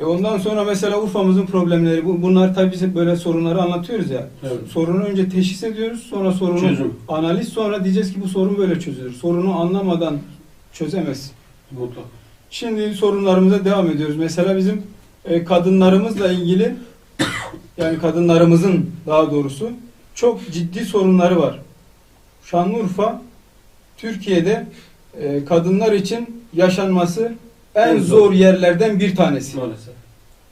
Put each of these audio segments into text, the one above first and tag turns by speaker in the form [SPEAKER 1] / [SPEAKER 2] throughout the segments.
[SPEAKER 1] E ondan sonra mesela Urfa'mızın problemleri, bu, bunlar tabii biz hep böyle sorunları anlatıyoruz ya.
[SPEAKER 2] Evet.
[SPEAKER 1] Sorunu önce teşhis ediyoruz, sonra sorunu
[SPEAKER 2] Çözüm.
[SPEAKER 1] analiz, sonra diyeceğiz ki bu sorun böyle çözülür. Sorunu anlamadan çözemez.
[SPEAKER 2] Mutlak.
[SPEAKER 1] Şimdi sorunlarımıza devam ediyoruz. Mesela bizim e, kadınlarımızla ilgili, yani kadınlarımızın daha doğrusu çok ciddi sorunları var. Şanlıurfa, Türkiye'de e, kadınlar için yaşanması en
[SPEAKER 2] zor.
[SPEAKER 1] zor yerlerden bir tanesi.
[SPEAKER 2] Maalesef.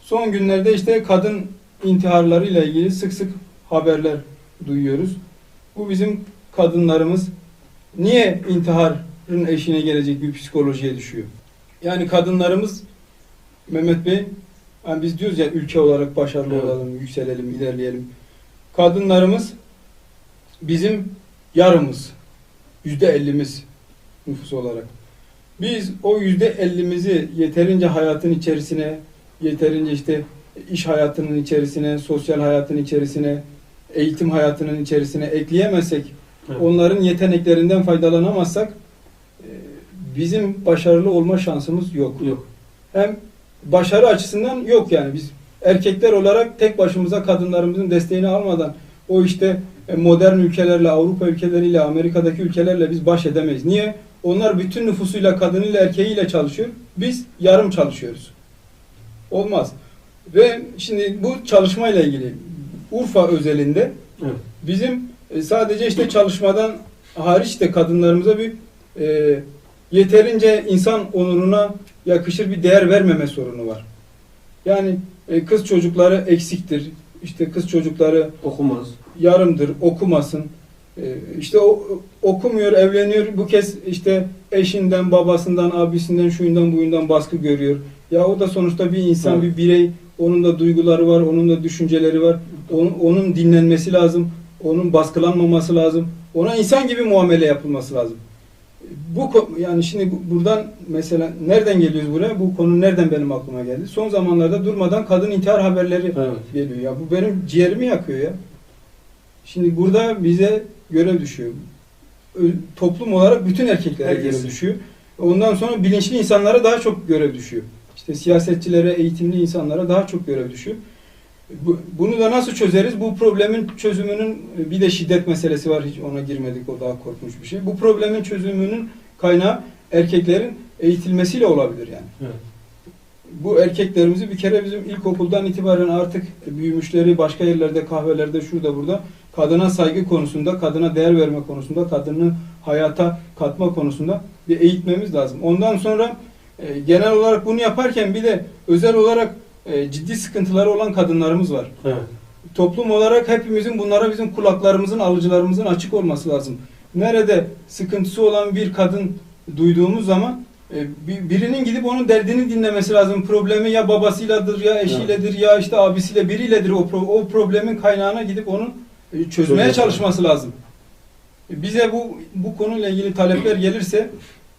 [SPEAKER 1] Son günlerde işte kadın intiharlarıyla ilgili sık sık haberler duyuyoruz. Bu bizim kadınlarımız niye intiharın eşine gelecek bir psikolojiye düşüyor? Yani kadınlarımız Mehmet Bey hani biz diyoruz ya ülke olarak başarılı
[SPEAKER 2] Evet.
[SPEAKER 1] olalım, yükselelim, ilerleyelim. Kadınlarımız bizim yarımız. Yüzde ellimiz nüfus olarak. Biz o yüzde ellimizi yeterince hayatın içerisine, yeterince işte iş hayatının içerisine, sosyal hayatın içerisine, eğitim hayatının içerisine ekleyemezsek,
[SPEAKER 2] Evet.
[SPEAKER 1] onların yeteneklerinden faydalanamazsak e, bizim başarılı olma şansımız yok.
[SPEAKER 2] Yok.
[SPEAKER 1] Hem başarı açısından yok yani biz erkekler olarak tek başımıza kadınlarımızın desteğini almadan o işte e, modern ülkelerle, Avrupa ülkeleriyle, Amerika'daki ülkelerle biz baş edemeyiz. Niye? Onlar bütün nüfusuyla, kadınıyla, erkeğiyle çalışıyor. Biz yarım çalışıyoruz. Olmaz. Ve şimdi bu çalışmayla ilgili Urfa özelinde
[SPEAKER 2] Evet.
[SPEAKER 1] bizim e, sadece işte çalışmadan hariç de kadınlarımıza bir e, yeterince insan onuruna yakışır bir değer vermeme sorunu var. Yani e, kız çocukları eksiktir. İşte kız çocukları
[SPEAKER 2] Okumaz.
[SPEAKER 1] yarımdır, okumasın. E, işte o, okumuyor, evleniyor. Bu kez işte eşinden, babasından, abisinden, şuyundan, buyundan baskı görüyor. Ya o da sonuçta bir insan,
[SPEAKER 2] Evet.
[SPEAKER 1] bir birey. Onun da duyguları var, onun da düşünceleri var. Onun, onun dinlenmesi lazım. Onun baskılanmaması lazım. Ona insan gibi muamele yapılması lazım. Bu yani şimdi bu- buradan mesela nereden geliyoruz buraya? Bu konu nereden benim aklıma geldi? Son zamanlarda durmadan kadın intihar haberleri
[SPEAKER 2] Evet.
[SPEAKER 1] geliyor. Ya bu benim ciğerimi yakıyor ya. Şimdi burada bize görev düşüyor. Toplum olarak bütün erkeklere
[SPEAKER 2] Herkes.
[SPEAKER 1] görev düşüyor. Ondan sonra bilinçli insanlara daha çok görev düşüyor. İşte siyasetçilere, eğitimli insanlara daha çok görev düşüyor. Bu- Bunu da nasıl çözeriz? Bu problemin çözümünün bir de şiddet meselesi var. Hiç ona girmedik. O daha korkunç bir şey. Bu problemin çözümünün kaynağı erkeklerin eğitilmesiyle olabilir yani
[SPEAKER 2] Evet.
[SPEAKER 1] Bu erkeklerimizi bir kere bizim ilkokuldan itibaren artık büyümüşleri başka yerlerde kahvelerde şurada burada kadına saygı konusunda, kadına değer verme konusunda, kadını hayata katma konusunda bir eğitmemiz lazım. Ondan sonra e, genel olarak bunu yaparken bir de özel olarak e, ciddi sıkıntıları olan kadınlarımız var.
[SPEAKER 2] Evet.
[SPEAKER 1] Toplum olarak hepimizin bunlara bizim kulaklarımızın, alıcılarımızın açık olması lazım. Nerede sıkıntısı olan bir kadın duyduğumuz zaman birinin gidip onun derdini dinlemesi lazım. Problemi ya babasıyladır ya eşiyledir ya işte abisiyle biriyledir. O, pro- o problemin kaynağına gidip onun e, çözmeye çalışması lazım. E, Bize bu bu konuyla ilgili talepler gelirse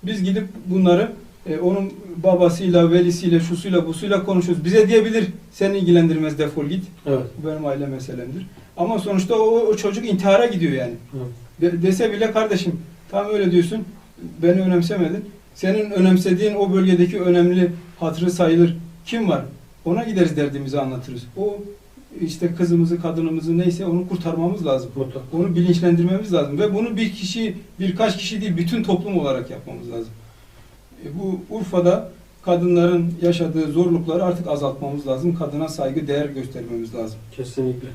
[SPEAKER 1] biz gidip bunları e, onun babasıyla, velisiyle, şusuyla, busuyla konuşuyoruz. Bize diyebilir seni ilgilendirmez defol git.
[SPEAKER 2] Evet.
[SPEAKER 1] Bu benim aile meselemdir. Ama sonuçta o, o çocuk intihara gidiyor yani.
[SPEAKER 2] Evet.
[SPEAKER 1] De- dese bile kardeşim tam öyle diyorsun beni önemsemedin. Senin önemsediğin o bölgedeki önemli hatırı sayılır kim var? Ona gideriz derdimizi anlatırız. O işte kızımızı, kadınımızı neyse onu kurtarmamız lazım.
[SPEAKER 2] Mutlak.
[SPEAKER 1] Onu bilinçlendirmemiz lazım ve bunu bir kişi, birkaç kişi değil bütün toplum olarak yapmamız lazım. E, bu Urfa'da kadınların yaşadığı zorlukları artık azaltmamız lazım. Kadına saygı, değer göstermemiz lazım.
[SPEAKER 2] Kesinlikle.